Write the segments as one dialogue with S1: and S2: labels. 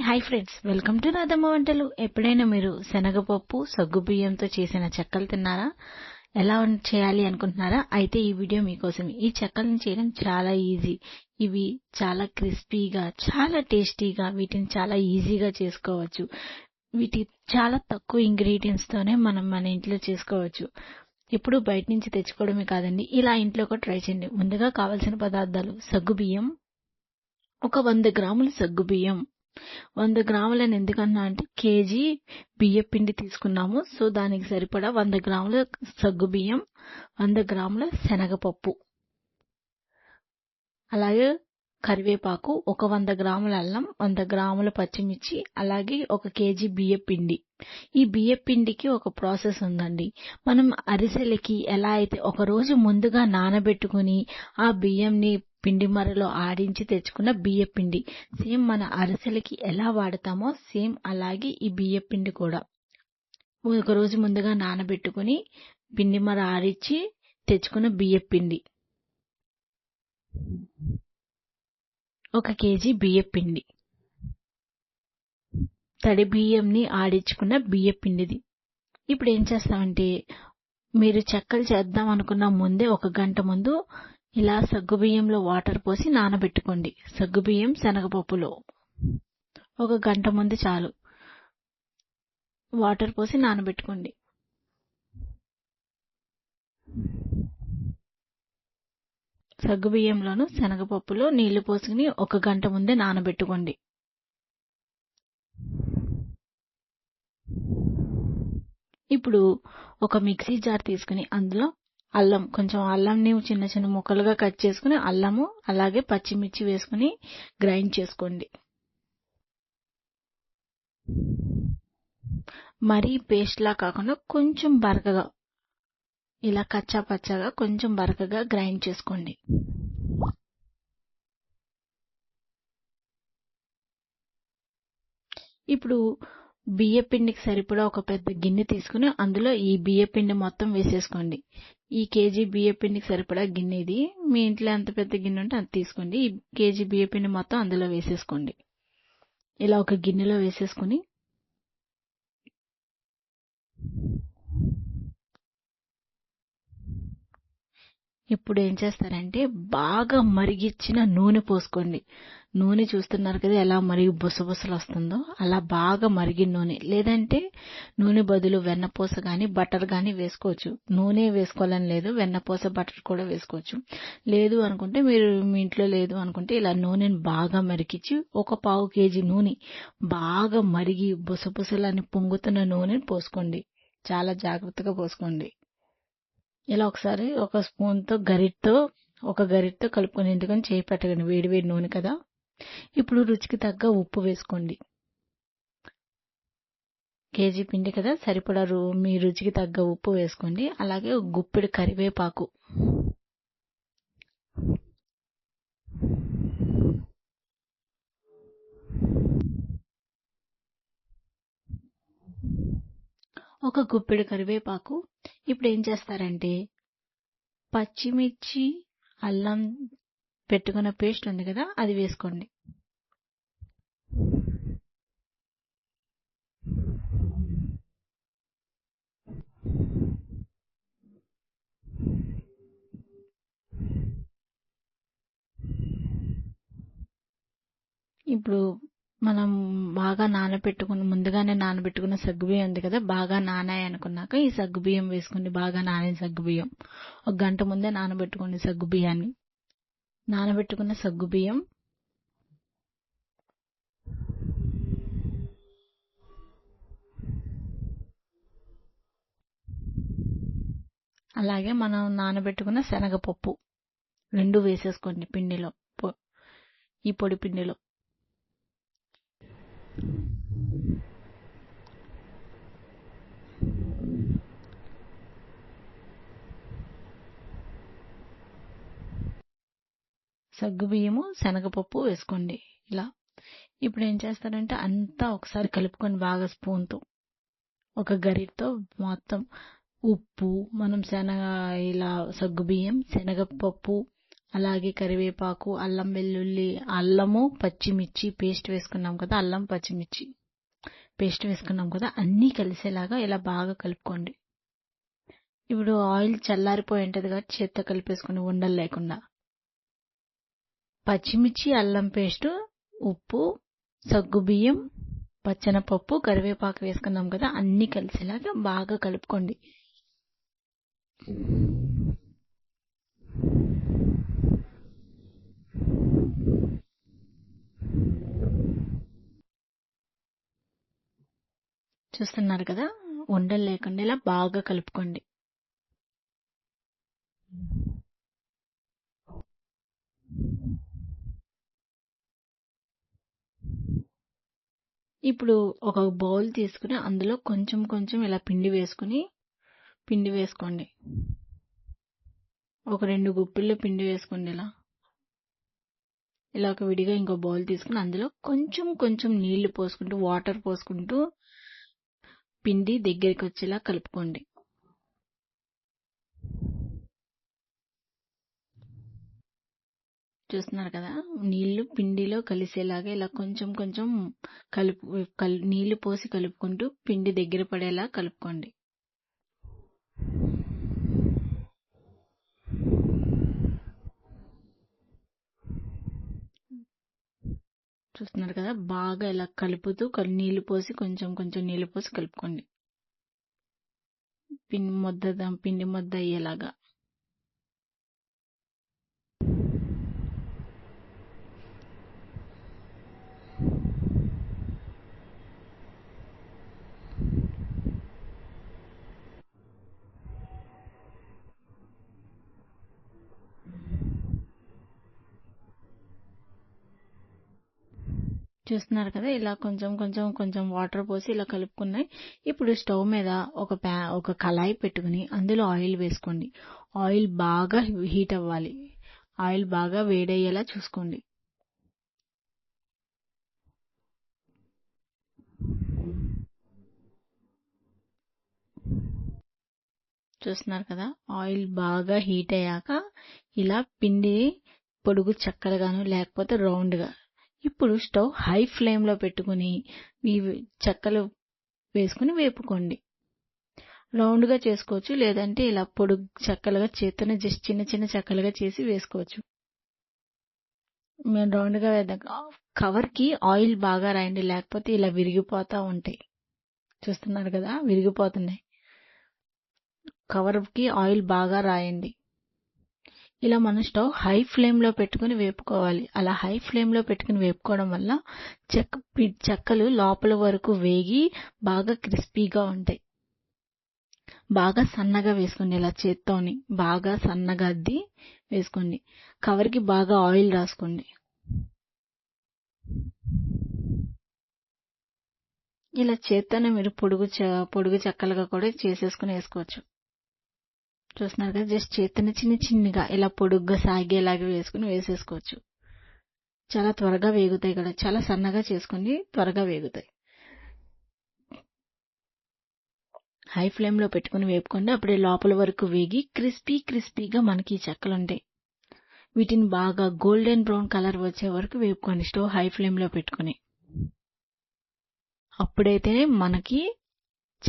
S1: Hi friends welcome to Radhamma వంటలు. ఎప్పుడైనా మీరు శనగపప్పు సగ్గుబియ్యంతో చేసిన చెక్కలు తిన్నారా? ఎలా చేయాలి అనుకుంటున్నారా? అయితే ఈ వీడియో మీకోసం ఈ చెక్కలను చేయడం చాలా ఈజీ. ఇవి చాలా క్రిస్పీగా చాలా టేస్టీగా వీటిని చాలా ఈజీగా చేసుకోవచ్చు. వీటి చాలా తక్కువ ఇంగ్రీడియంట్స్తోనే మనం మన ఇంట్లో చేసుకోవచ్చు. ఇప్పుడు బయట నుంచి తెచ్చుకోవడమే కాదండి ఇలా ఇంట్లో కూడా ట్రై చేయండి. ముందుగా కావాల్సిన పదార్థాలు సగ్గుబియ్యం ఒక వంద గ్రాములు సగ్గుబియ్యం వంద గ్రాములని ఎందుకన్నా అంటే కేజీ బియ్య పిండి తీసుకున్నాము. సో దానికి సరిపడా వంద గ్రాముల సగ్గు బియ్యం వంద గ్రాముల శనగపప్పు. అలాగే కరివేపాకు ఒక వంద గ్రాముల అల్లం వంద గ్రాముల పచ్చిమిర్చి అలాగే ఒక కేజీ బియ్య పిండి. ఈ బియ్య పిండికి ఒక ప్రాసెస్ ఉందండి. మనం అరిసెలకి ఎలా అయితే ఒక రోజు ముందుగా నానబెట్టుకుని ఆ బియ్యంని పిండి మరలో ఆడించి తెచ్చుకున్న బియ్య పిండి. సేమ్ మన అరిసెలకి ఎలా వాడతామో సేమ్ అలాగే ఈ బియ్య పిండి కూడా. ఒక రోజు ముందుగా నానబెట్టుకుని పిండి మర ఆడించి తెచ్చుకున్న బియ్య పిండి. ఒక కేజీ బియ్య పిండి. తడి బియ్యంని ఆడించుకున్న బియ్య పిండిది. ఇప్పుడు ఏం చేస్తామంటే మీరు చెక్కలు చేద్దాం అనుకున్న ముందే ఒక గంట ముందు ఇలా సగ్గుబియ్యంలో వాటర్ పోసి నానబెట్టుకోండి. సగ్గుబియ్యం శనగపప్పులో. ఒక గంట ముందు చాలు. వాటర్ పోసి నానబెట్టుకోండి. సగ్గుబియ్యంలోను శనగపప్పులో నీళ్ళు పోసుకుని ఒక గంట ముందే నానబెట్టుకోండి. ఇప్పుడు ఒక మిక్సీ జార్ తీసుకుని అందులో అల్లం కొంచెం అల్లంని చిన్న చిన్న ముక్కలుగా కట్ చేసుకుని అల్లము అలాగే పచ్చిమిర్చి వేసుకుని గ్రైండ్ చేసుకోండి. మరీ పేస్ట్లా కాకుండా కొంచెం బరకగా ఇలా కచ్చా పచ్చగా కొంచెం బరకగా గ్రైండ్ చేసుకోండి. ఇప్పుడు బియ్యపిండికి సరిపడా ఒక పెద్ద గిన్నె తీసుకుని అందులో ఈ బియ్యపిండి మొత్తం వేసేసుకోండి. ఈ కేజీ బియ్యపిండికి సరిపడా గిన్నె ఇది. మీ ఇంట్లో ఎంత పెద్ద గిన్నె ఉంటే అంత తీసుకోండి. ఈ కేజీ బియ్యపిండి మొత్తం అందులో వేసేసుకోండి. ఇలా ఒక గిన్నెలో వేసేసుకుని ఇప్పుడు ఏం చేస్తారంటే బాగా మరిగిచ్చిన నూనె పోసుకోండి. నూనె చూస్తున్నారు కదా ఎలా మరిగి బుసబుసలు వస్తుందో? అలా బాగా మరిగిన నూనె. లేదంటే నూనె బదులు వెన్నపూస కానీ బటర్ కానీ వేసుకోవచ్చు. నూనె వేసుకోవాలని లేదు వెన్నపూస బటర్ కూడా వేసుకోవచ్చు. లేదు అనుకుంటే మీరు మీ ఇంట్లో లేదు అనుకుంటే ఇలా నూనెని బాగా మరిగించి ఒక పావు కేజీ నూనె బాగా మరిగి బుసబుసలని పొంగుతున్న నూనెని పోసుకోండి. చాలా జాగ్రత్తగా పోసుకోండి. ఇలా ఒకసారి ఒక స్పూన్తో గరిటతో ఒక గరిటతో కలుపుకొని ఎందుకని చేయి పెట్టకండి వేడి వేడి నూనె కదా. ఇప్పుడు రుచికి తగ్గ ఉప్పు వేసుకోండి. కేజీ పిండి కదా సరిపడా మీ రుచికి తగ్గ ఉప్పు వేసుకోండి. అలాగే ఒక గుప్పెడు కరివేపాకు. ఒక గుప్పెడు కరివేపాకు ఇప్పుడు ఏం చేస్తారంటే పచ్చిమిర్చి అల్లం పెట్టుకున్న పేస్ట్ ఉంది కదా అది వేసుకోండి. ఇప్పుడు మనం బాగా నానబెట్టుకుని ముందుగానే నానబెట్టుకున్న సగ్గుబియ్యం ఉంది కదా బాగా నానాయి అనుకున్నాక ఈ సగ్గుబియ్యం వేసుకోండి బాగా నానిన సగ్గుబియ్యం. ఒక గంట ముందే నానబెట్టుకోండి సగ్గుబియ్యాన్ని. నానబెట్టుకున్న సగ్గుబియ్యం. అలాగే మనం నానబెట్టుకున్న శనగపప్పు. రెండు వేసేసుకోండి పిండిలో. పొ- ఈ పొడి పిండిలో. సగ్గుబియ్యము శనగపప్పు వేసుకోండి. ఇలా. ఇప్పుడు ఏం చేస్తారంటే అంతా ఒకసారి కలుపుకొని బాగా స్పూన్తో ఒక గరిటతో మొత్తం ఉప్పు మనం శనగ ఇలా సగ్గుబియ్యం శనగపప్పు అలాగే కరివేపాకు అల్లం వెల్లుల్లి అల్లము పచ్చిమిర్చి పేస్ట్ వేసుకున్నాం కదా అల్లం పచ్చిమిర్చి పేస్ట్ వేసుకున్నాం కదా అన్నీ కలిసేలాగా ఇలా బాగా కలుపుకోండి. ఇప్పుడు ఆయిల్ చల్లారిపోయి ఉంటుంది కాబట్టి చేత్తో కలిపేసుకుని ఉండలు లేకుండా. పచ్చిమిర్చి అల్లం పేస్ట్ ఉప్పు సగ్గుబియ్యం పచ్చనపప్పు కరివేపాకు వేసుకున్నాం కదా అన్నీ కలిసేలాగా బాగా కలుపుకోండి. చూస్తున్నారు కదా ఉండలు లేకుండా ఇలా బాగా కలుపుకోండి. ఇప్పుడు ఒక బౌల్ తీసుకుని అందులో కొంచెం కొంచెం ఇలా పిండి వేసుకుని పిండి వేసుకోండి. ఒక రెండు గుప్పిళ్ళు పిండి వేసుకోండి ఇలా. ఇలా ఒక విడిగా ఇంకో బౌల్ తీసుకుని అందులో కొంచెం కొంచెం నీళ్ళు పోసుకుంటూ వాటర్ పోసుకుంటూ పిండి దగ్గరికి వచ్చేలా కలుపుకోండి. చూస్తున్నారు కదా నీళ్ళు పిండిలో కలిసేలాగా ఇలా కొంచెం కొంచెం కలుపు కల్ నీళ్ళు పోసి కలుపుకుంటూ పిండి దగ్గర పడేలా కలుపుకోండి. చూస్తున్నారు కదా బాగా ఇలా కలుపుతూ నీళ్ళు పోసి కొంచెం కొంచెం నీళ్ళు పోసి కలుపుకోండి. పిండి ముద్ద పిండి ముద్ద అయ్యేలాగా. చూస్తున్నారు కదా ఇలా కొంచెం కొంచెం కొంచెం వాటర్ పోసి ఇలా కలుపుకున్నాయి. ఇప్పుడు స్టవ్ మీద ఒక ప్యా ఒక కళాయి పెట్టుకుని అందులో ఆయిల్ వేసుకోండి. ఆయిల్ బాగా హీట్ అవ్వాలి. ఆయిల్ బాగా వేడయ్యేలా చూసుకోండి. చూస్తున్నారు కదా ఆయిల్ బాగా హీట్ అయ్యాక ఇలా పిండి పొడుగు చక్కలుగాను లేకపోతే రౌండ్గా ఇప్పుడు స్టవ్ హై ఫ్లేమ్లో పెట్టుకుని మీ చెక్కలు వేసుకుని వేపుకోండి. రౌండ్గా చేసుకోవచ్చు లేదంటే ఇలా పొడుగు చెక్కలుగా చేత్తోనే జస్ట్ చిన్న చిన్న చెక్కలుగా చేసి వేసుకోవచ్చు. మేము రౌండ్గా వేద్దాం. కవర్కి ఆయిల్ బాగా రాయండి లేకపోతే ఇలా విరిగిపోతూ ఉంటాయి. చూస్తున్నారు కదా విరిగిపోతున్నాయి. కవర్కి ఆయిల్ బాగా రాయండి. ఇలా మనం స్టవ్ హై ఫ్లేమ్లో పెట్టుకుని వేపుకోవాలి. అలా హై ఫ్లేమ్లో పెట్టుకుని వేపుకోవడం వల్ల చెక్క చెక్కలు లోపల వరకు వేగి బాగా క్రిస్పీగా ఉంటాయి. బాగా సన్నగా వేసుకోండి ఇలా చేత్తోని. బాగా సన్నగా అద్ది వేసుకోండి. కవర్కి బాగా ఆయిల్ రాసుకోండి. ఇలా చేత్తోనే మీరు పొడుగు పొడుగు చెక్కలుగా కూడా చేసేసుకుని వేసుకోవచ్చు. చూస్తున్నారు కదా జస్ట్ చేతిని చిన్న చిన్నగా ఇలా పొడుగ్గా సాగేలాగా వేసుకుని వేసేసుకోవచ్చు. చాలా త్వరగా వేగుతాయి కదా చాలా సన్నగా చేసుకుని త్వరగా వేగుతాయి. హై ఫ్లేమ్లో పెట్టుకుని వేపుకోండి అప్పుడే లోపల వరకు వేగి క్రిస్పీ క్రిస్పీగా మనకి చెక్కలు ఉంటాయి. వీటిని బాగా గోల్డెన్ బ్రౌన్ కలర్ వచ్చే వరకు వేపుకోండి స్టవ్ హై ఫ్లేమ్లో పెట్టుకుని. అప్పుడైతే మనకి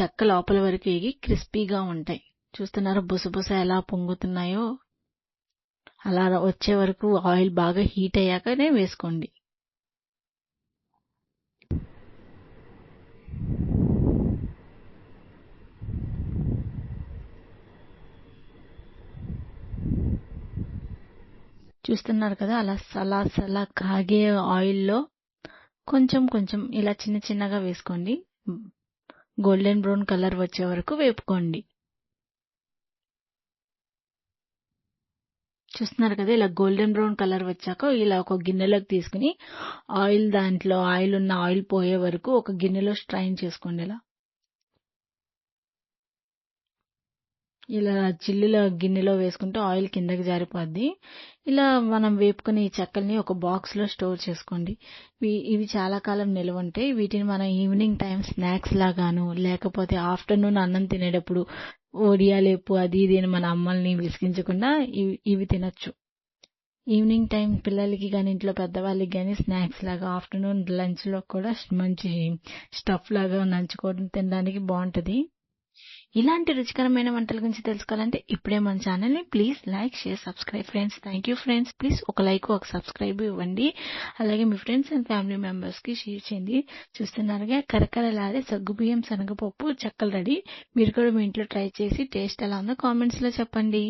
S1: చెక్క లోపల వరకు వేగి క్రిస్పీగా ఉంటాయి. చూస్తున్నారా బుసబుస ఎలా పొంగుతున్నాయో. అలా వచ్చే వరకు ఆయిల్ బాగా హీట్ అయ్యాకనే వేసుకోండి. చూస్తున్నారు కదా అలా సలా సలా కాగే ఆయిల్లో కొంచెం కొంచెం ఇలా చిన్న చిన్నగా వేసుకోండి. గోల్డెన్ బ్రౌన్ కలర్ వచ్చే వరకు వేపుకోండి. చూస్తున్నారు కదా ఇలా గోల్డెన్ బ్రౌన్ కలర్ వచ్చాక ఇలా ఒక గిన్నెలోకి తీసుకుని ఆయిల్ దాంట్లో ఆయిల్ ఉన్న ఆయిల్ పోయే వరకు ఒక గిన్నెలో స్ట్రైన్ చేసుకోండి ఇలా. ఇలా చిల్లుల గిన్నెలో వేసుకుంటే ఆయిల్ కిందకి జారిపోద్ది. ఇలా మనం వేపుకుని ఈ చెక్కల్ని ఒక బాక్స్లో స్టోర్ చేసుకోండి. ఇవి చాలా కాలం నిల్వ ఉంటాయి. వీటిని మనం ఈవినింగ్ టైం స్నాక్స్ లాగాను లేకపోతే ఆఫ్టర్నూన్ అన్నం తినేటప్పుడు ఒడియాలేపు అది ఇది అని మన అమ్మల్ని విసిగించకుండా ఇవి ఇవి తినచ్చు. ఈవినింగ్ టైం పిల్లలకి కానీ ఇంట్లో పెద్దవాళ్ళకి కానీ స్నాక్స్ లాగా ఆఫ్టర్నూన్ లంచ్లో కూడా మంచి స్టఫ్ లాగా నంచుకోవడం తినడానికి బాగుంటుంది. ఇలాంటి రుచికరమైన వంటల గురించి తెలుసుకోవాలంటే ఇప్పుడే మన ఛానల్ని please like share subscribe friends. Thank you friends please ఒక లైక్ ఒక సబ్స్క్రైబ్ ఇవ్వండి. అలాగే మీ ఫ్రెండ్స్ అండ్ ఫ్యామిలీ మెంబర్స్కి షేర్ చేయండి. చూస్తున్నారుగా కరకరలాడే సగ్గుబియ్యం శనగపప్పు చెక్కలు రెడీ. మీరు కూడా మీ ఇంట్లో ట్రై చేసి టేస్ట్ ఎలా ఉందో కామెంట్స్లో చెప్పండి.